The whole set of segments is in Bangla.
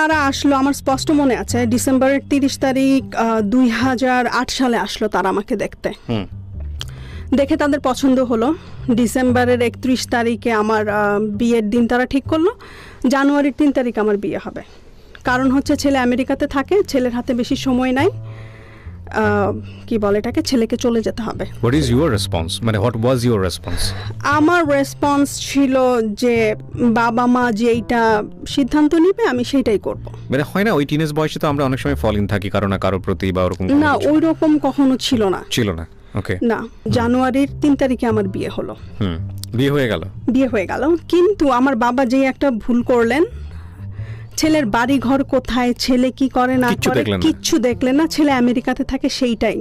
তারা আসলো আমার স্পষ্ট মনে আছে ডিসেম্বরের তিরিশ তারিখ দুই হাজার আট সালে আসলো তারা আমাকে দেখতে। দেখে তাদের পছন্দ হলো। ডিসেম্বরের একত্রিশ তারিখে আমার বিয়ের দিন তারা ঠিক করল জানুয়ারির তিন তারিখ আমার বিয়ে হবে। কারণ হচ্ছে ছেলে আমেরিকাতে থাকে ছেলের হাতে বেশি সময় নাই। কি বলে এটাকে? ছেলেকে চলে যেতে হবে। হোয়াট ইজ ইউর রেসপন্স মানে হোয়াট ওয়াজ ইউর রেসপন্স আমার রেসপন্স ছিল যে বাবা মা যেইটা সিদ্ধান্ত নিবে আমি সেটাই করব। মানে হয় না ওই টিনেজ বয়সে তো আমরা অনেক সময় ফল ইন থাকি কারও না কারও প্রতি বা ওরকম না। ওই রকম কখনো ছিল না। ছিল না ওকে না জানুয়ারির তিন তারিখে আমার বিয়ে হলো। হুম বিয়ে হয়ে গেল। বিয়ে হয়ে গেল। কিন্তু আমার বাবা যে একটা ভুল করলেন ছেলের বাড়ি ঘর কোথায় ছেলে কি করে না করে কিচ্ছু দেখলেন না। ছেলে আমেরিকাতে থাকে সেইটাই।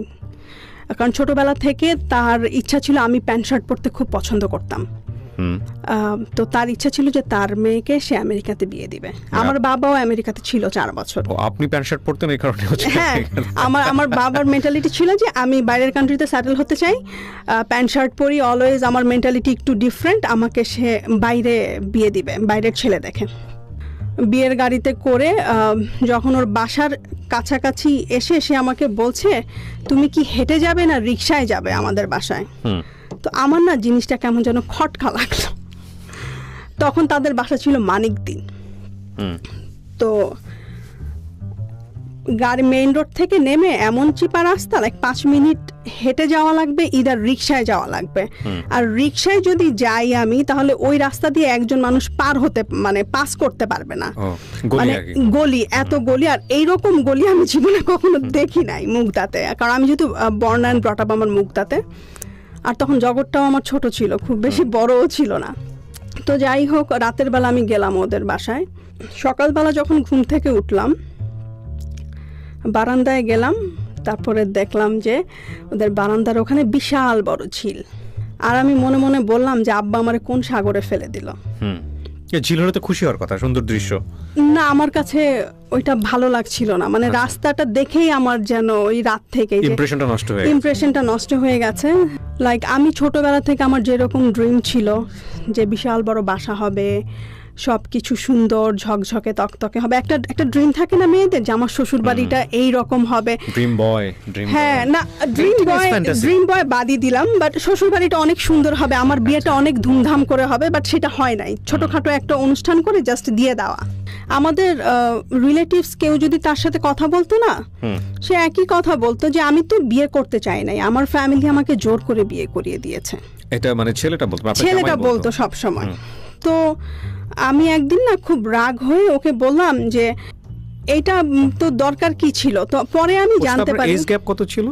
কারণ ছোটবেলা থেকে তার ইচ্ছা ছিল আমি প্যান্ট শার্ট পরতে খুব পছন্দ করতাম। তো তার ইচ্ছা ছিল যে তার মেয়েকে সে আমেরিকাতে বিয়ে দিবে। আমার বাবাও আমেরিকাতে ছিল চার বছর। আপনি প্যান্ট শার্ট পরতেন এই কারণে হ্যাঁ আমার আমার বাবার মেন্টালিটি ছিল যে আমি বাইরের কান্ট্রিতে সেটেল হতে চাই। প্যান্ট শার্ট পরি অলওয়েজ আমার মেন্টালিটি একটু ডিফারেন্ট আমাকে সে বাইরে বিয়ে দিবে বাইরের ছেলে দেখে। বিয়ের গাড়িতে করে যখন ওর বাসার কাছাকাছি এসে সে আমাকে বলছে তুমি কি হেঁটে যাবে না রিক্সায় যাবে আমাদের বাসায়? তো আমার না জিনিসটা কেমন যেন খটকা লাগল। তখন তাদের বাসা ছিল মানিক দিন তো গাড়ি মেইন রোড থেকে নেমে এমন চিপা রাস্তা লাইক পাঁচ মিনিট হেঁটে যাওয়া লাগবে ইদার রিক্সায় যাওয়া লাগবে। আর রিক্সায় যদি যাই আমি তাহলে ওই রাস্তা দিয়ে একজন মানুষ পার হতে মানে পাস করতে পারবে না। মানে গলি এত গলি আর এইরকম গলি আমি জীবনে কখনো দেখি নাই মুগদাতে। কারণ আমি যেহেতু বর্ন অ্যান্ড ব্রটাপ আমার মুগদাতে। আর তখন জগৎটাও আমার ছোট ছিল খুব বেশি বড়ও ছিল না। তো যাই হোক রাতের বেলা আমি গেলাম ওদের বাসায়। সকালবেলা যখন ঘুম থেকে উঠলাম বারান্দায় গেলাম তারপরে দেখলাম যে ওদের বারান্দার ওখানে বিশাল বড় ঝিল। আর আমি মনে মনে বললাম যে আব্বা আমারে কোন সাগরে ফেলে দিল। ঝিল হলে তো খুশি হওয়ার কথা সুন্দর দৃশ্য। না আমার কাছে ওইটা ভালো লাগছিল না। মানে রাস্তাটা দেখেই আমার যেন ওই রাত থেকে ইমপ্রেশনটা নষ্ট হয়ে ইমপ্রেশনটা নষ্ট হয়ে গেছে। লাইক আমি ছোটবেলা থেকে আমার যেরকম ড্রিম ছিল যে বিশাল বড় বাসা হবে সব কিছু সুন্দর ঝকঝকে তকতকে হবে। একটা একটা ড্রিম থাকে না মেয়েদের যে আমার শ্বশুর বাড়িটা এই রকম হবে? ড্রিম বয় ড্রিম হ্যাঁ না ড্রিম বয় ড্রিম বয় বাদই দিলাম বাট শ্বশুর বাড়িটা অনেক সুন্দর হবে। আমার বিয়েটা অনেক ধুমধাম করে হবে বাট সেটা হয় নাই। ছোটখাটো একটা অনুষ্ঠান করে জাস্ট দিয়ে দেওয়া। আমাদের রিলেটিভস কেউ যদি তার সাথে কথা বলতো না সে একই কথা বলতো যে আমি তো বিয়ে করতে চাই নাই। আমার ফ্যামিলি আমাকে জোর করে বিয়ে করিয়ে দিয়েছে। এটা মানে ছেলেটা বলতো ছেলেটা বলতো? সব সময় তো আমি একদিন না খুব রাগ হয়ে ওকে বললাম যে এটা তো দরকার কি ছিল? তো পরে আমি জানতে পারি। এজ গ্যাপ কত ছিল?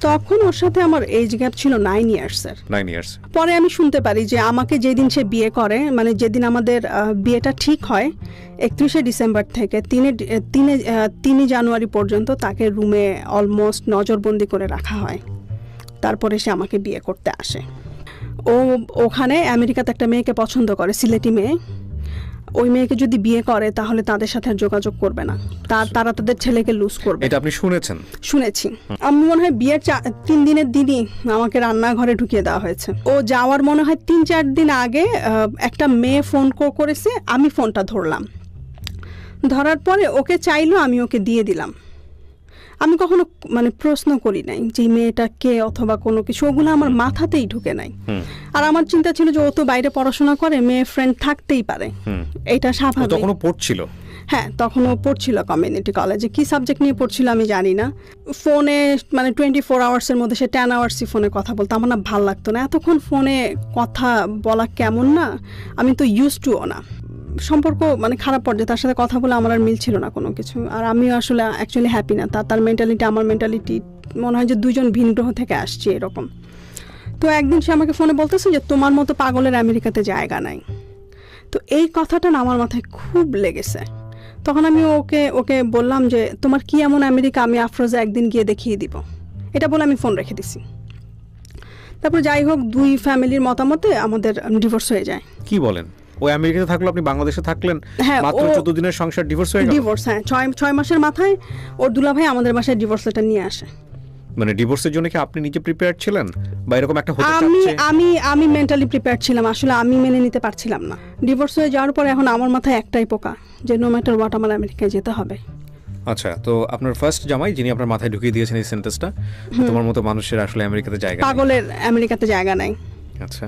তখন ওর সাথে আমার এজ গ্যাপ ছিল নাইন ইয়ার্সের নাইন ইয়ার্স পরে আমি শুনতে পারি যে আমাকে যেদিন সে বিয়ে করে মানে যেদিন আমাদের বিয়েটা ঠিক হয় একত্রিশে ডিসেম্বর থেকে তিনে তিনে আহ, তিনই জানুয়ারি পর্যন্ত তাকে রুমে অলমোস্ট নজরবন্দি করে রাখা হয়। তারপরে সে আমাকে বিয়ে করতে আসে। ও ওখানে আমেরিকাতে একটা মেয়েকে পছন্দ করে সিলেটি মেয়ে। ওই মেয়েকে যদি বিয়ে করে তাহলে তাদের সাথে আর যোগাযোগ করবে না। তার তারা তাদের ছেলেকে লুজ করবে। এটা আপনি শুনেছেন? শুনেছি। আমি মনে হয় বিয়ের চা- তিন দিনের দিনই আমাকে রান্নাঘরে ঢুকিয়ে দেওয়া হয়েছে। ও যাওয়ার মনে হয় তিন চার দিন আগে আহ, একটা মেয়ে ফোন কো- করেছে আমি ফোনটা ধরলাম। ধরার পরে ওকে চাইলো আমি ওকে দিয়ে দিলাম। আমি কখনো মানে প্রশ্ন করি নাই যে মেয়েটা কে অথবা কোনো কিছু ওগুলো আমার মাথাতেই ঢুকে নাই। আর আমার চিন্তা ছিল যে ও তো বাইরে পড়াশোনা করে মেয়ে ফ্রেন্ড থাকতেই পারে। এটা স্বাভাবিক। তখনও পড়ছিল? হ্যাঁ তখন ও পড়ছিল কমিউনিটি কলেজে কি সাবজেক্ট নিয়ে পড়ছিল আমি জানি না। ফোনে মানে টোয়েন্টি ফোর আওয়ার্সের মধ্যে সে টেন আওয়ার্সই ফোনে কথা বলতো। আমার না ভালো লাগতো না। এতক্ষণ ফোনে কথা বলা কেমন না? আমি তো ইউজ টুও না। সম্পর্ক মানে খারাপ পর্যায়ে, তার সাথে কথা বলে আমার আর মিল ছিল না কোনো কিছু। আর আমিও আসলে অ্যাকচুয়ালি হ্যাপি না। তার তার মেন্টালিটি আমার মেন্টালিটি মনে হয় যে দুজন ভিন গ্রহ থেকে আসছি এরকম। তো একদিন সে আমাকে ফোনে বলতেছে যে, তোমার মতো পাগলের আমেরিকাতে জায়গা নাই। তো এই কথাটা না আমার মাথায় খুব লেগেছে। তখন আমি ওকে ওকে বললাম যে, তোমার কি এমন আমেরিকা আমি আফরোজা একদিন গিয়ে দেখিয়ে দিব? এটা বলে আমি ফোন রেখে দিছি। তারপর যাই হোক, দুই ফ্যামিলির মতামতে আমাদের ডিভোর্স হয়ে যায়। কি বলেন? ওই আমেরিকাতে থাকল আপনি বাংলাদেশে থাকলেন হ্যাঁ, মাত্র ও- চোদ্দ দিনের সংসার ডিভোর্স হয়ে গেল? ডিভোর্স হ্যাঁ ছয় ছয় মাসের মাথায় ওর দুলাভাই আমাদের বাসায় ডিভোর্স লেটার নিয়ে আসে। মানে ডিভোর্সের জন্য কি আপনি নিজে প্রিপেয়ার ছিলেন? বা এরকম একটা হতে আমি আমি আমি মেন্টালি প্রিপেয়ার ছিলাম আসলে আমি মেনে নিতে পারছিলাম না। ডিভোর্স হয়ে যাওয়ার পর এখন আমার মাথায় একটাই পোকা যে নো ম্যাটার হোয়াট আমার আমেরিকায় যেতে হবে। আচ্ছা তো আপনার ফার্স্ট জামাই যিনি আপনার মাথায় ঢুকিয়ে দিয়েছেন এই সেন্টেন্সটা তোমার মতো মানুষের আসলে আমেরিকাতে জায়গা। পাগলের আমেরিকাতে জায়গা নাই। আচ্ছা।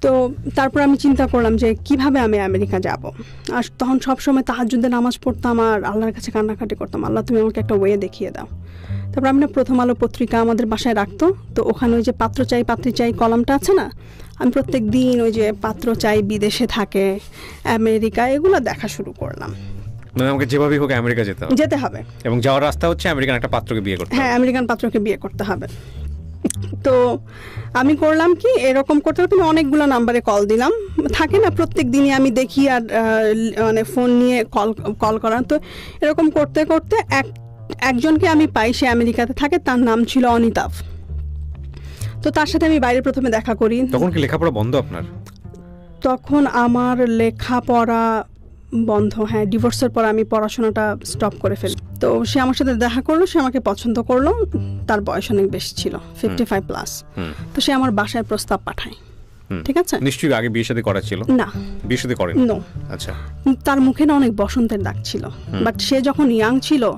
তো তারপর আমি চিন্তা করলাম যে কীভাবে আমি আমেরিকা যাব। আর তখন সবসময় তাহাজুদ্দে নামাজ পড়তাম আর আল্লাহর কাছে কান্নাকাটি করতাম। আল্লাহ তুমি আমাকে একটা ওয়ে দেখিয়ে দাও। তারপর আমি না প্রথম আলো পত্রিকা আমাদের বাসায় রাখতো। তো ওখানে ওই যে পাত্র চাই পাত্রী চাই কলমটা আছে না? আমি প্রত্যেক দিন ওই যে পাত্র চাই বিদেশে থাকে আমেরিকা এগুলো দেখা শুরু করলাম। মানে আমাকে যেভাবেই হোক আমেরিকা যেতে হবে। যেতে হবে। এবং যাওয়ার রাস্তা হচ্ছে আমেরিকান একটা পাত্রকে বিয়ে করতে হ্যাঁ আমেরিকান পাত্রকে বিয়ে করতে হবে। তো আমি করলাম কি এরকম করতে করতে আমি অনেকগুলো নাম্বারে কল দিলাম। থাকে না প্রত্যেক দিনই আমি দেখি আর মানে ফোন নিয়ে কল কল করার। তো এরকম করতে করতে এক একজনকে আমি পাই সে আমেরিকাতে থাকে তার নাম ছিল অনিতাভ। তো তার সাথে আমি বাইরে প্রথমে দেখা করি। তখন কি লেখাপড়া বন্ধ আপনার? তখন আমার লেখাপড়া বন্ধ হ্যাঁ ডিভোর্সের পর আমি পড়াশোনাটা স্টপ করে ফেলি। তো সে আমার সাথে দেখা করল সে আমাকে পছন্দ করল তার বয়স অনেক বেশি ছিল ফিফটি ফাইভ প্লাস তো সে আমার বাসায় প্রস্তাব পাঠায়। ঠিক আছে? নিশ্চয়ই আগে বিয়ে সাথে করা ছিল? না। বিয়ে সাথে করেন? নো আচ্ছা। তার মুখে না অনেক বসন্তের দাগ ছিল। বাট সে যখন ইয়াং ছিল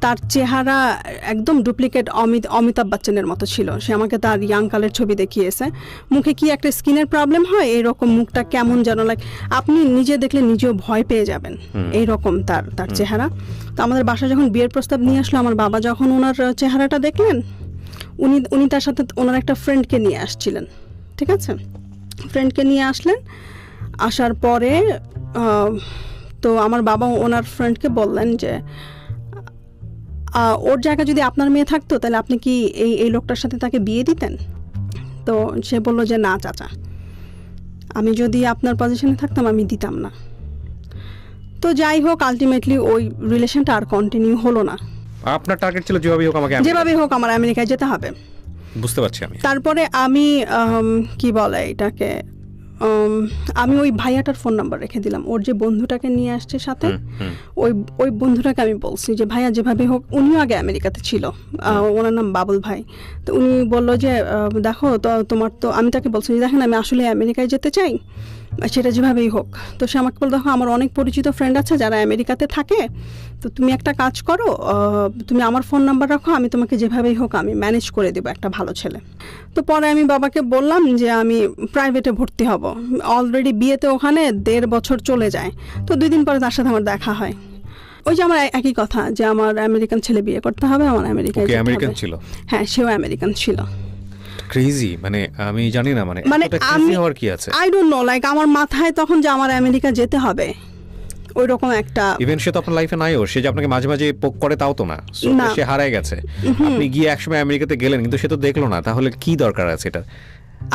তার চেহারা একদম ডুপ্লিকেট অমিত অমিতাভ বচ্চনের মতো ছিল। সে আমাকে তার ইয়াং কালের ছবি দেখিয়েছে। মুখে কি একটা স্কিনের প্রবলেম হয়? এরকম মুখটা কেমন যেন লাইক আপনি নিজে দেখলে নিজেও ভয় পেয়ে যাবেন। এইরকম তার তার চেহারা। তো আমাদের বাসায় যখন বিয়ের প্রস্তাব নিয়ে আসলো আমার বাবা যখন ওনার চেহারাটা দেখলেন উনি উনি তার সাথে ওনার একটা ফ্রেন্ডকে নিয়ে আসছিলেন। ঠিক আছে? ফ্রেন্ডকে নিয়ে আসলেন। আসার পরে তো আমার বাবা ওনার ফ্রেন্ডকে বললেন যে ওর জায়গায় যদি আপনার মেয়ে থাকতো তাহলে আপনি কি এই এই লোকটার সাথে তাকে বিয়ে দিতেন? তো সে বলল যে না চাচা। আমি যদি আপনার পজিশনে থাকতাম আমি দিতাম না। তো যাই হোক আলটিমেটলি ওই রিলেশনটা আর কন্টিনিউ হলো না। আপনার টার্গেট ছিল যেভাবেই হোক আমাকে আমেরিকা- যেভাবে হোক আমার আমেরিকায় যেতে হবে। বুঝতে পারছি আমি। তারপরে আমি কি বলে এটাকে আমি ওই ভাইয়াটার ফোন নাম্বার রেখে দিলাম। ওর যে বন্ধুটাকে নিয়ে আসছে সাথে। ওই ওই বন্ধুটাকে আমি বলছি যে ভাইয়া যেভাবে হোক উনিও আগে আমেরিকাতে ছিল ওনার নাম বাবুল ভাই। তো উনি বলল যে দেখো তো তোমার তো আমি তাকে বলছি যে দেখেন আমি আসলে আমেরিকায় যেতে চাই সেটা যেভাবেই হোক। তো সে আমাকে বলল দেখো আমার অনেক পরিচিত ফ্রেন্ড আছে যারা আমেরিকাতে থাকে। তো তুমি একটা কাজ করো তুমি আমার ফোন নাম্বার রাখো আমি তোমাকে যেভাবেই হোক আমি ম্যানেজ করে দেবো একটা ভালো ছেলে। তো পরে আমি বাবাকে বললাম যে আমি প্রাইভেটে ভর্তি হব। অলরেডি বিয়েতে ওখানে দেড় বছর চলে যায়। তো দুই দিন পরে তার সাথে আমার দেখা হয়। ওই যে আমার একই কথা যে আমার আমেরিকান ছেলে বিয়ে করতে হবে আমার আমেরিকায় আমেরিকান ছিল? হ্যাঁ সেও আমেরিকান ছিল। ক্রেজি মানে আমি জানি না মানে মানে আমি হওয়ার কি আছে? আই ডোন্ট নো লাইক আমার মাথায় তখন যে আমার আমেরিকা যেতে হবে ওই রকম একটা ইভেন সে তো আপনার লাইফে নাইও সে যে আপনাকে মাঝে মাঝে পোক করে তাও তো না। সে হারায় গেছে। আপনি গিয়ে একসময় আমেরিকাতে গেলেন কিন্তু সে তো দেখল না তাহলে কি দরকার আছে এটা?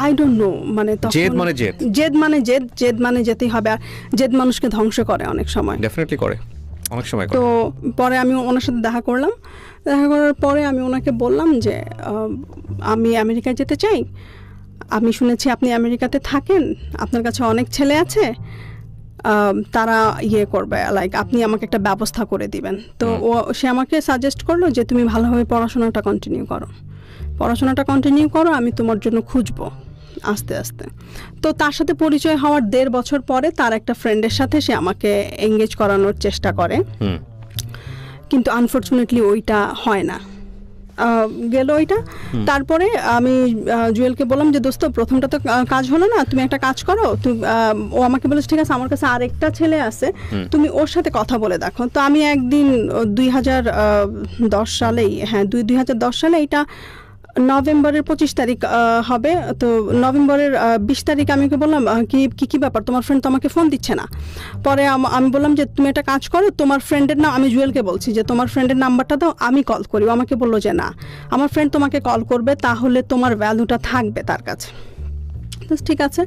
আই ডোন্ট নো মানে জেদ মানে জেদ। জেদ মানে জেদ জেদ মানে যেতেই হবে আর জেদ মানুষকে ধ্বংস করে অনেক সময়। ডেফিনেটলি করে অনেক সময় তো পরে আমি ওনার সাথে দেখা করলাম দেখা করার পরে আমি ওনাকে বললাম যে আমি আমেরিকায় যেতে চাই? আমি শুনেছি আপনি আমেরিকাতে থাকেন। আপনার কাছে অনেক ছেলে আছে। তারা ইয়ে করবে লাইক আপনি আমাকে একটা ব্যবস্থা করে দিবেন। তো ও সে আমাকে সাজেস্ট করল যে তুমি ভালোভাবে পড়াশোনাটা কন্টিনিউ করো। পড়াশোনাটা কন্টিনিউ করো আমি তোমার জন্য খুঁজবো আস্তে আস্তে। তো তার সাথে পরিচয় হওয়ার দেড় বছর পরে তার একটা ফ্রেন্ডের সাথে সে আমাকে এঙ্গেজ করানোর চেষ্টা করে। কিন্তু আনফর্চুনেটলি ওইটা হয় না। গেল ওইটা। তারপরে আমি জুয়েলকে বললাম যে দোস্ত প্রথমটা তো কাজ হলো না তুমি একটা কাজ করো তুমি ও আমাকে বলেছে ঠিক আছে আমার কাছে আরেকটা ছেলে আছে তুমি ওর সাথে কথা বলে দেখো। তো আমি একদিন দুই হাজার দশ সালেই হ্যাঁ দুই দুই হাজার দশ সালে এটা নভেম্বরের পঁচিশ তারিখ হবে। তো নভেম্বরের বিশ তারিখ আমি বললাম কি কি কি ব্যাপার? তোমার ফ্রেন্ড তো আমাকে ফোন দিচ্ছে না। পরে আম- আমি বললাম যে, তুমি একটা কাজ করো, তোমার ফ্রেন্ডের নাম আমি জুয়েলকে বলছি যে, তোমার ফ্রেন্ডের নাম্বারটা দাও, আমি কল করি। আমাকে বলল যে, না, আমার ফ্রেন্ড তোমাকে কল করবে, তাহলে তোমার ভ্যালুটা থাকবে তার কাছে। তো ঠিক আছে।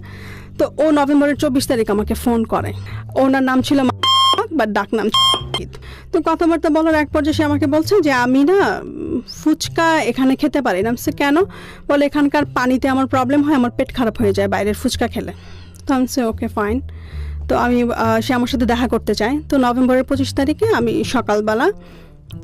তো ও নভেম্বরের চব্বিশ তারিখ আমাকে ফোন করে। ওনার নাম ছিল বা ডাক নাম ছিল তো কথাবার্তা বলার এক পর্যায়ে সে আমাকে বলছে যে, আমি না, ফুচকা এখানে খেতে পারি না। সে কেন? বলে, এখানকার পানিতে আমার প্রবলেম হয়, আমার পেট খারাপ হয়ে যায় বাইরের ফুচকা খেলে। তো আমি সে ওকে ফাইন তো আমি সে আমার সাথে দেখা করতে চায়। তো নভেম্বরের পঁচিশ তারিখে আমি সকালবেলা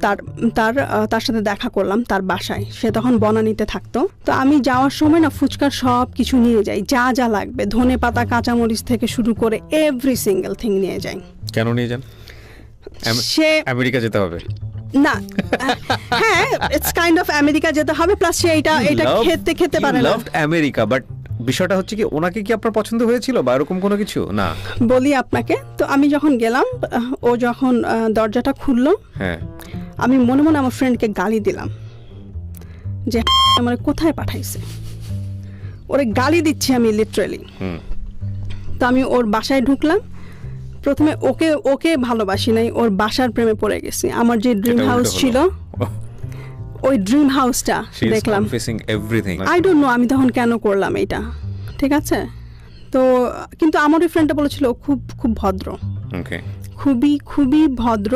তার তার তার সাথে দেখা করলাম তার বাসায়। সে তখন বনানীতে থাকতো। তো আমি যাওয়ার সময় না ফুচকার সব কিছু নিয়ে যাই, যা যা লাগবে। ধনে পাতা কাঁচামরিচ থেকে শুরু করে এভরি সিঙ্গেল থিং নিয়ে যাই। কেন নিয়ে যান? সে আমেরিকা যেতে হবে। না। হ্যাঁ ইটস কাইন্ড অফ আমেরিকা যেতে হবে প্লাস সে এটা এটা খেতে খেতে পারে না। লাভড আমেরিকা বাট বিষয়টা হচ্ছে কি ওনাকে কি আপনার পছন্দ হয়েছিল বা এরকম কোনো কিছু? না। বলি আপনাকে তো আমি যখন গেলাম ও যখন দরজাটা খুললো হ্যাঁ। আমি মনে মনে আমার ফ্রেন্ডকে গালি দিলাম যে আমার কোথায় পাঠাইছে? ওরে গালি দিচ্ছি আমি লিটারেলি তো আমি ওর বাসায় ঢুকলাম প্রথমে ওকে ওকে ভালোবাসি নাই ওর বাসার প্রেমে পড়ে গেছি। আমার যে ড্রিম হাউস ছিল ওই ড্রিম হাউসটা দেখলাম। আই ডোন্ট নো আমি তখন কেন করলাম এটা ঠিক আছে? তো কিন্তু আমার ওই ফ্রেন্ডটা বলেছিল ও খুব খুব ভদ্র। ওকে খুবই খুবই ভদ্র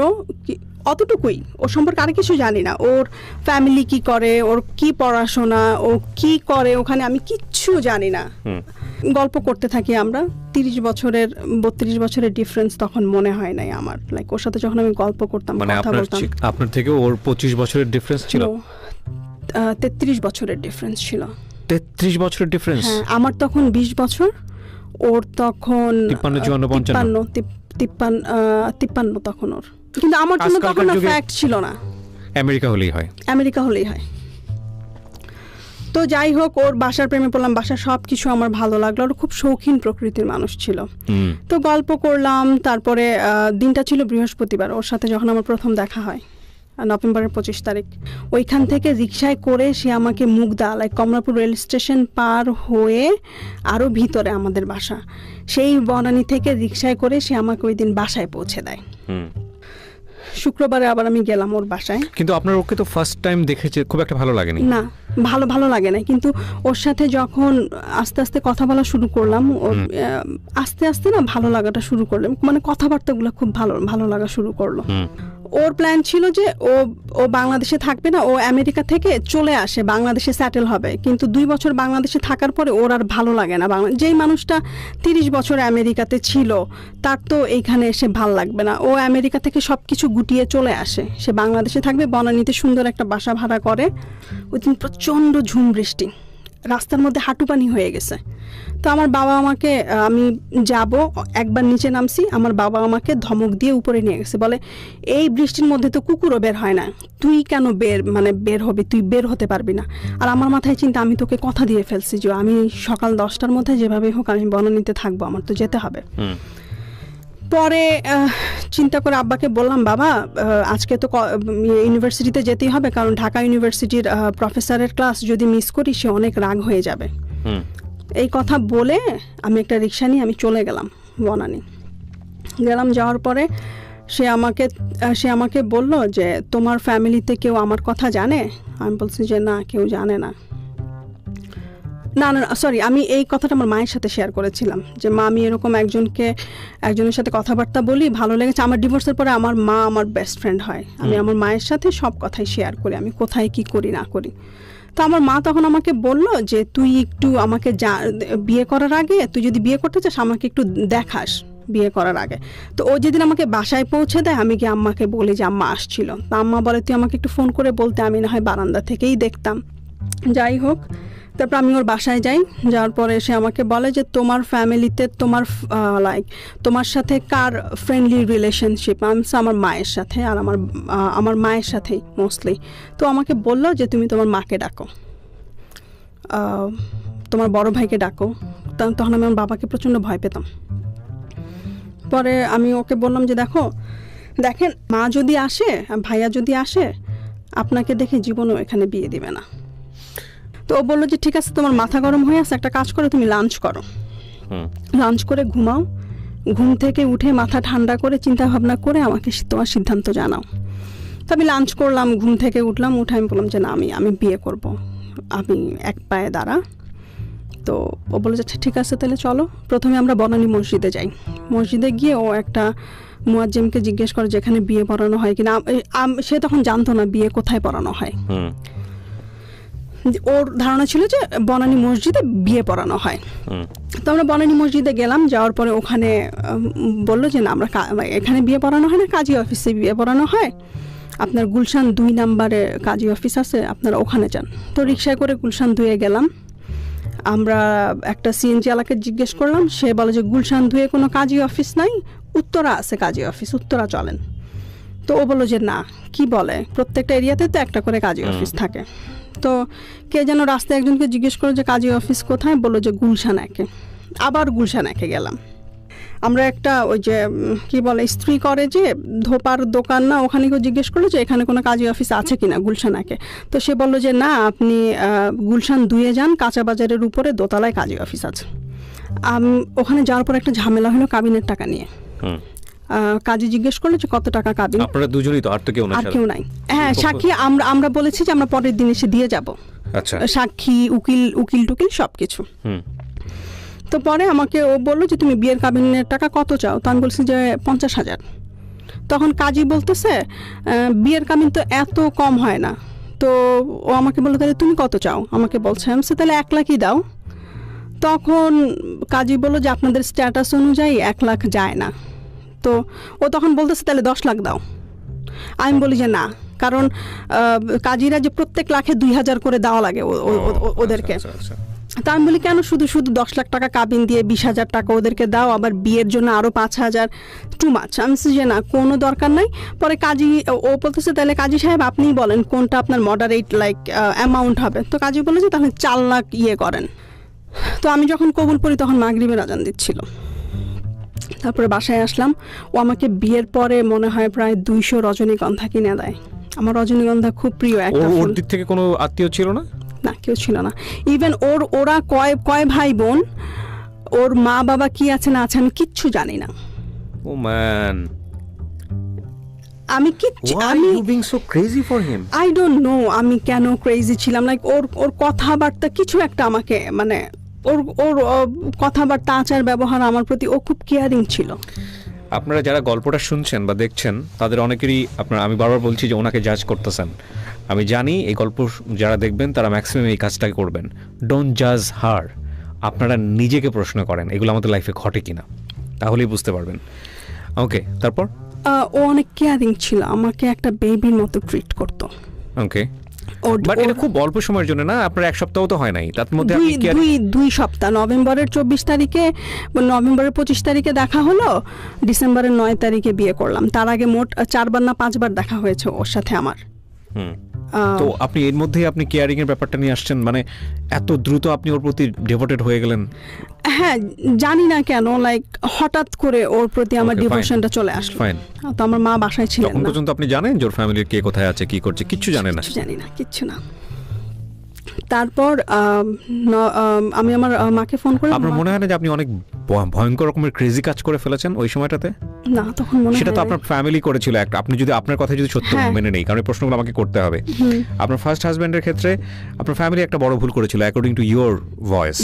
অতটুকুই। ওর সম্পর্কে আর কিছু জানি না। ওর ফ্যামিলি কি করে ওর কি পড়াশোনা ও কি করে ওখানে আমি কিচ্ছু জানি না। গল্প করতে থাকি আমরা। তিরিশ বছরের বত্রিশ বছরের ডিফারেন্স তখন মনে হয় নাই আমার। লাইক ওর সাথে যখন আমি গল্প করতাম মানে কথা বলতাম আপনার থেকে ওর পঁচিশ বছরের ডিফারেন্স ছিল? তেত্রিশ বছরের ডিফারেন্স ছিল। তেত্রিশ বছরের ডিফারেন্স আমার তখন বিশ বছর ওর তখন তিপ্পান্ন, চুয়ান্ন, পঞ্চান্ন। তিপ্পান্ন তিপ্পান্ন তখন ওর। কিন্তু আমার জন্য তখন ফ্যাক্ট ছিল না। আমেরিকা হলেই হয়। আমেরিকা হলেই হয়। তো যাই হোক ওর বাসার প্রেমে পড়লাম বাসার সব কিছু আমার ভালো লাগল। ওর খুব শৌখিন প্রকৃতির মানুষ ছিল। তো গল্প করলাম তারপরে দিনটা ছিল বৃহস্পতিবার ওর সাথে যখন আমার প্রথম দেখা হয় নভেম্বরের পঁচিশ তারিখ। ওইখান থেকে রিক্সায় করে সে আমাকে Mugda like Kamalapur rail station পার হয়ে আরও ভিতরে আমাদের বাসা। সেই বনানী থেকে রিক্সায় করে সে আমাকে ওই দিন বাসায় পৌঁছে দেয়। শুক্রবারে আবার আমি গেলাম ওর বাসায়। কিন্তু আপনার ওকে তো ফার্স্ট টাইম দেখেছে খুব একটা ভালো লাগেনি। না ভালো ভালো লাগে না কিন্তু ওর সাথে যখন আস্তে আস্তে কথা বলা শুরু করলাম ওর আস্তে আস্তে না ভালো লাগাটা শুরু করলাম। মানে কথাবার্তাগুলো খুব ভালো ভালো লাগা শুরু করল। ওর প্ল্যান ছিল যে ও ও বাংলাদেশে থাকবে না, ও আমেরিকা থেকে চলে আসে, বাংলাদেশে স্যাটেল হবে। কিন্তু দুই বছর বাংলাদেশে থাকার পরে ওর আর ভালো লাগে না। বাংলা, যেই মানুষটা তিরিশ বছর আমেরিকাতে ছিল, তার তো এইখানে এসে ভালো লাগবে না। ও আমেরিকা থেকে সব কিছু গুটিয়ে চলে আসে। সে বাংলাদেশে থাকবে, বনানীতে সুন্দর একটা বাসা ভাড়া করে। ওই দিন প্রচণ্ড ঝুম বৃষ্টি। রাস্তার মধ্যে হাঁটু পানি হয়ে গেছে। তো আমার বাবা আমাকে আমি যাব, একবার নিচে নামছি, আমার বাবা আমাকে ধমক দিয়ে উপরে নিয়ে গেছে, বলে, এই বৃষ্টির মধ্যে তো কুকুরও বের হয় না। তুই কেন বের মানে বের হবি? তুই বের হতে পারবি না। আর আমার মাথায় চিন্তা, আমি তোকে কথা দিয়ে ফেলছি, যে আমি সকাল দশটার মধ্যে যেভাবে হোক আমি বনানীতে থাকব, আমার তো যেতে হবে। পরে চিন্তা করে আব্বাকে বললাম বাবা আজকে তো ক- ইউনিভার্সিটিতে যেতেই হবে কারণ ঢাকা ইউনিভার্সিটির প্রফেসরের ক্লাস যদি মিস করি সে অনেক রাগ হয়ে যাবে। এই কথা বলে আমি একটা রিক্সা নিয়ে আমি চলে গেলাম বনানি। গেলাম যাওয়ার পরে সে আমাকে সে আমাকে বলল যে তোমার ফ্যামিলিতে কেউ আমার কথা জানে? আমি বলছি যে না কেউ জানে না। না না সরি আমি এই কথাটা আমার মায়ের সাথে শেয়ার করেছিলাম যে মা আমি এরকম একজনকে একজনের সাথে কথাবার্তা বলি ভালো লেগেছে। আমার ডিভোর্সের পরে আমার মা আমার বেস্ট ফ্রেন্ড হয়। আমি আমার মায়ের সাথে সব কথাই শেয়ার করি আমি কোথায় কি করি না করি। তো আমার মা তখন আমাকে বলল যে তুই একটু আমাকে যা বিয়ে করার আগে তুই যদি বিয়ে করতে চাস আমাকে একটু দেখাস বিয়ে করার আগে। তো ও যেদিন আমাকে বাসায় পৌঁছে দেয় আমি গিয়ে আম্মাকে বলি যে আম্মা আসছিল। তা আম্মা বলে তুই আমাকে একটু ফোন করে বলতে। আমি না হয় বারান্দা থেকেই দেখতাম। যাই হোক তারপর আমি ওর বাসায় যাই, যাওয়ার পরে সে আমাকে বলে যে তোমার ফ্যামিলিতে তোমার লাইক তোমার সাথে কার ফ্রেন্ডলি রিলেশনশিপ আমি আমার মায়ের সাথে আর আমার আমার মায়ের সাথেই মোস্টলি তো আমাকে বলল যে তুমি তোমার মাকে ডাকো। তোমার বড় ভাইকে ডাকো। তখন আমি আমার বাবাকে প্রচণ্ড ভয় পেতাম। পরে আমি ওকে বললাম যে দেখো, দেখেন মা যদি আসে, ভাইয়া যদি আসে, আপনাকে দেখে জীবনও এখানে বিয়ে দিবে না। তো ও বলল যে ঠিক আছে তোমার মাথা গরম হয়ে আছে একটা কাজ করো তুমি লাঞ্চ করো। লাঞ্চ করে ঘুমাও ঘুম থেকে উঠে মাথা ঠান্ডা করে চিন্তা ভাবনা করে আমাকে তোমার সিদ্ধান্ত জানাও। তো আমি লাঞ্চ করলাম ঘুম থেকে উঠলাম উঠে আমি বললাম যে না আমি আমি বিয়ে করব। আমি এক পায়ে দাঁড়া। তো ও বলে যে ঠিক আছে তাহলে চলো। প্রথমে আমরা বনানী মসজিদে যাই। মসজিদে গিয়ে ও একটা মুয়াজ্জিমকে জিজ্ঞেস করে যেখানে বিয়ে পড়ানো হয় কিনা? সে তখন জানতো না বিয়ে কোথায় পড়ানো হয়। ওর ধারণা ছিল যে বনানী মসজিদে বিয়ে পড়ানো হয়। তো আমরা বনানী মসজিদে গেলাম যাওয়ার পরে ওখানে বলল যে না আমরা এখানে বিয়ে পড়ানো হয় না কাজী অফিসে বিয়ে পড়ানো হয়। আপনার গুলশান দুই নাম্বারে কাজী অফিস আছে আপনারা ওখানে যান। তো রিক্সায় করে গুলশান দুয়ে গেলাম। আমরা একটা সিএনজি এলাকায় জিজ্ঞেস করলাম সে বলে যে গুলশান দুয়ে কোনো কাজী অফিস নাই উত্তরা আছে কাজী অফিস উত্তরা চলেন। তো ও বলল যে না। কি বলে? প্রত্যেকটা এরিয়াতে তো একটা করে কাজী অফিস থাকে। তো কে যেন রাস্তায় একজনকে জিজ্ঞেস করল যে, কাজী অফিস কোথায়? বলল যে গুলশান একে আবার গুলশান একে গেলাম। আমরা একটা ওই যে কি বলে, স্ত্রী করে যে, ধোপার দোকান না, ওখানে কেউ জিজ্ঞেস করল যে, এখানে কোনো কাজী অফিস আছে কিনা গুলশানাকে? তো সে বলল যে, না, আপনি গুলশান দুয়ে যান, কাঁচা বাজারের উপরে দোতলায় কাজী অফিস আছে। ওখানে যাওয়ার পর একটা ঝামেলা হলো কাবিনের টাকা নিয়ে। কাজী জিজ্ঞেস করল যে কত টাকা কাবিন আপনারা দুজনই তো আর তো কেউ না আর কেউ নাই। হ্যাঁ সাক্ষী আমরা আমরা বলেছি যে আমরা পরের দিন এসে দিয়ে যাব। আচ্ছা। সাক্ষী উকিল উকিল টুকিল সব কিছু হুম। তো পরে আমাকে ও বলল যে তুমি বিয়ের কাবিনের টাকা কত চাও? তো আমি বলছি যে পঞ্চাশ হাজার। তখন কাজী বলতেছে বিয়ের কাবিন তো এত কম হয় না। তো ও আমাকে বলল তাহলে তুমি কত চাও? আমাকে বলছে আমি তাহলে এক লাখই দাও। তখন কাজী বলল যে আপনাদের স্ট্যাটাস অনুযায়ী এক লাখ যায় না। তো ও তখন বলতেছে তাহলে দশ লাখ দাও। আমি বলি যে না। কারণ কাজীরা যে প্রত্যেক লাখে দুই হাজার করে দেওয়া লাগে ওদেরকে। আচ্ছা, আচ্ছা, তা আমি বলি কেন শুধু শুধু দশ লাখ টাকা কাবিন দিয়ে বিশ হাজার টাকা ওদেরকে দাও আবার বিয়ের জন্য আরও পাঁচ হাজার? টু মাছ আমি বলছি যে না কোনো দরকার নাই। পরে কাজী ও বলতেছে তাহলে কাজী সাহেব আপনিই বলেন কোনটা আপনার মডারেট লাইক অ্যামাউন্ট হবে? তো কাজী বলে যে তাহলে চার লাখ ইয়ে করেন। তো আমি যখন কবুল পড়ি তখন মাগরিবের আজান দিচ্ছিল। তারপরে বাসায় আসলাম। ও আমাকে বিয়ের পরে মনে হয় প্রায় দুইশো রজনীগন্ধা কিনে দেয়। আমার রজনীগন্ধা খুব প্রিয় একটা ওর দিক থেকে কোনো আত্মীয় ছিল না? না কেউ ছিল না। ইভেন ওর ওরা কয় কয় ভাই বোন ওর মা বাবা কি আছে না আছে আমি কিচ্ছু জানি না। Oh man. আমি কিচ্ছু আমি being so crazy for him? I don't know আমি কেন ক্রেজি ছিলাম? লাইক ওর ওর কথাবার্তা কিছু একটা আমাকে মানে ওর ওর কথাবার্তা আচার ব্যবহার আমার প্রতি ও খুব কেয়ারিং ছিল। আপনারা যারা গল্পটা শুনছেন বা দেখছেন তাদের অনেকেরই আপনারা আমি বারবার বলছি যে ওনাকে জাজ করতেছেন। আমি জানি এই গল্প যারা দেখবেন তারা ম্যাক্সিমাম এই কাজটাকে করবেন। ডোন্ট জাজ হার আপনারা নিজেকে প্রশ্ন করেন এগুলো আমাদের লাইফে ঘটে কিনা। তাহলেই বুঝতে পারবেন। ওকে তারপর? ও অনেক কেয়ারিং ছিল আমাকে একটা বেবির মতো ট্রিট করতো। ওকে বাট এটা খুব অল্প সময়ের জন্য না? আপনার এক সপ্তাহ তো হয় নাই। তার মধ্যে দুই দুই সপ্তাহ। নভেম্বরের চব্বিশ তারিখে নভেম্বরের পঁচিশ তারিখে দেখা হলো? ডিসেম্বরের নয় তারিখে বিয়ে করলাম। তার আগে মোট চারবার না পাঁচবার দেখা হয়েছে ওর সাথে আমার। হুম। তো আপনি এর মধ্যেই আপনি কেয়ারিং এর ব্যাপারটা নিয়ে আসছেন মানে এত দ্রুত আপনি ওর প্রতি ডেভোটেড হয়ে গেলেন। হ্যাঁ জানি না কেন লাইক হঠাৎ করে ওর প্রতি আমার ডিভোশনটা চলে আসলো। ফাইন তো আমার মা বাসায় ছিলেন তখন পর্যন্ত আপনি জানেন যে ওর ফ্যামিলির কে কোথায় আছে কি করছে কিচ্ছু জানেন না। কিছু জানি না কিচ্ছু না। তারপর আম, আমি আমার মাকে ফোন করলাম আপনার মনে হয় না যে আপনি অনেক ভয়ঙ্কর রকমের ক্রেজি কাজ করে ফেলেছেন ওই সময়টাতে? না তখন মনে সেটা তো আপনার ফ্যামিলি করেছিল একটা। আপনি যদি আপনার কথা যদি সত্য হ্যাঁ। মেনে নেই কারণ এই প্রশ্নগুলো আমাকে করতে হবে। আপনার ফার্স্ট হাজব্যান্ডের ক্ষেত্রে আপনার ফ্যামিলি একটা বড় ভুল করেছিল অ্যাকর্ডিং টু ইউর ভয়েস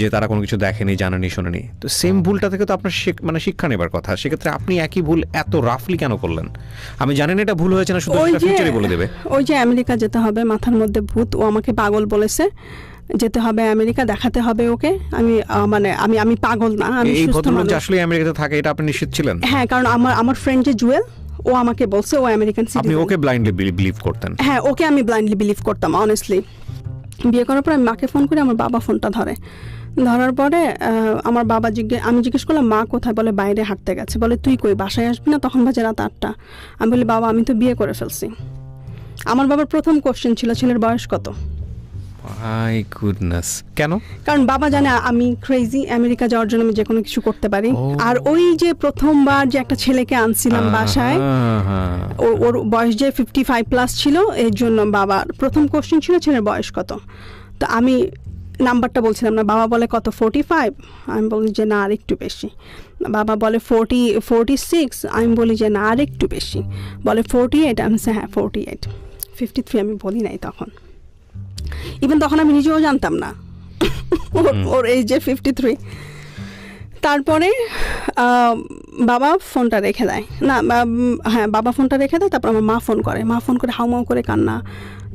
যে তারা কোনো কিছু দেখেনি জানেনি শোনেনি। তো সেম ভুলটা থেকে তো আপনার মানে শিক্ষা নেবার কথা। সেক্ষেত্রে আপনি একই ভুল এত রাফলি কেন করলেন? আমি জানেন এটা ভুল হয়েছে না শুধু ফিউচারে বলে দেবে। ওই যে আমেরিকা যেতে হবে মাথার মধ্যে ভূত ও আমাকে পাগল বলেছে। যেতে হবে আমেরিকা দেখাতে হবে ওকে। আমি মানে আমি আমি পাগল না আমি এই ভদ্রলোক। আসলে আমেরিকাতে থাকে এটা আপনি নিশ্চিত ছিলেন? হ্যাঁ কারণ আমার আমার ফ্রেন্ড যে জুয়েল ও আমাকে বলছে ও আমেরিকান আপনি ওকে ব্লাইন্ডলি বিলিভ করতেন? হ্যাঁ ওকে আমি ব্লাইন্ডলি বিলিভ করতাম অনেস্টলি বিয়ে করার পর আমি মাকে ফোন করি আমার বাবা ফোনটা ধরে। ধরার পরে আমার বাবা জিজ্ঞেস আমি জিজ্ঞেস করলাম মা কোথায়? বলে বাইরে হাঁটতে গেছে। বলে তুই কই বাসায় আসবি না? তখন বাজে রাত আটটা। আমি বলি বাবা আমি তো বিয়ে করে ফেলছি। আমার বাবার প্রথম কোশ্চেন ছিল ছেলের বয়স কত? মাই গুডনেস কেন? কারণ বাবা জানে আমি ক্রেজি আমেরিকা যাওয়ার জন্য আমি যে কোনো কিছু করতে পারি। আর ওই যে প্রথমবার যে একটা ছেলেকে আনছিলাম বাসায় ওর বয়স যে ফিফটি ফাইভ প্লাস ছিল এর জন্য বাবার প্রথম কোশ্চেন ছিল ছেলের বয়স কত। তো আমি নাম্বারটা বলছিলাম না বাবা বলে কত ফোর্টি ফাইভ আমি বলি যে না আর একটু বেশি। বাবা বলে ফোর্টি ফোর্টি সিক্স আমি বলি যে না আর একটু বেশি। বলে ফোর্টি এইট আমি হ্যাঁ ফোর্টি এইট ফিফটি থ্রি আমি বলি নাই তখন। ইভেন তখন আমি নিজেও জানতাম না। ওর- ওর এই যে ফিফটি থ্রি তারপরে বাবা ফোনটা রেখে দেয়। না হ্যাঁ বাবা ফোনটা রেখে দেয় তারপর আমার মা ফোন করে। মা ফোন করে হাউমাউ করে কান্না।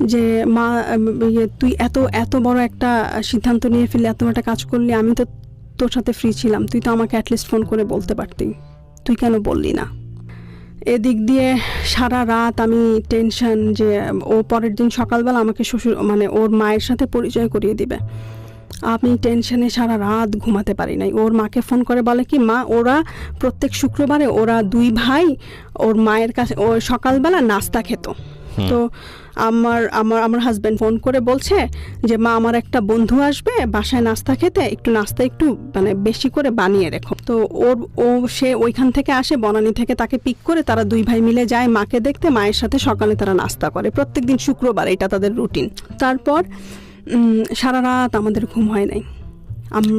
যে মা ইয়ে, তুই এত এত বড় একটা সিদ্ধান্ত নিয়ে ফেললি এত একটা কাজ করলি আমি তো তোর সাথে ফ্রি ছিলাম। তুই তো আমাকে অ্যাটলিস্ট ফোন করে বলতে পারতি। তুই কেন বললি না? এদিক দিয়ে সারা রাত আমি টেনশন যে, ও পরের দিন সকালবেলা আমাকে শ্বশুর মানে ওর মায়ের সাথে পরিচয় করিয়ে দিবে। আমি টেনশনে সারা রাত ঘুমাতে পারি নাই। ওর মাকে ফোন করে বলে কি, মা, ওরা প্রত্যেক শুক্রবারে ওরা দুই ভাই ওর মায়ের কাছে, ও সকালবেলা নাস্তা খেত। তো আমার আমার আমার হাজব্যান্ড ফোন করে বলছে যে মা আমার একটা বন্ধু আসবে বাসায় নাস্তা খেতে একটু নাস্তা একটু মানে বেশি করে বানিয়ে রেখো। তো ওর ও সে ওইখান থেকে আসে বনানী থেকে তাকে পিক করে তারা দুই ভাই মিলে যায় মাকে দেখতে মায়ের সাথে সকালে তারা নাস্তা করে। প্রত্যেকদিন শুক্রবার এটা তাদের রুটিন তারপর সারা রাত আমাদের ঘুম হয় নাই।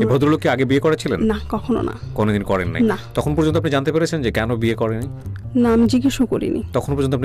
ভদ্রলোককে আগে বিয়ে করেছিলেন? না কখনো না। কোনোদিন করেন নাই। তখন পর্যন্ত আপনি জানতে পেরেছেন যে কেন বিয়ে করেনি না আমি জিজ্ঞেসও করিনি। তখন পর্যন্ত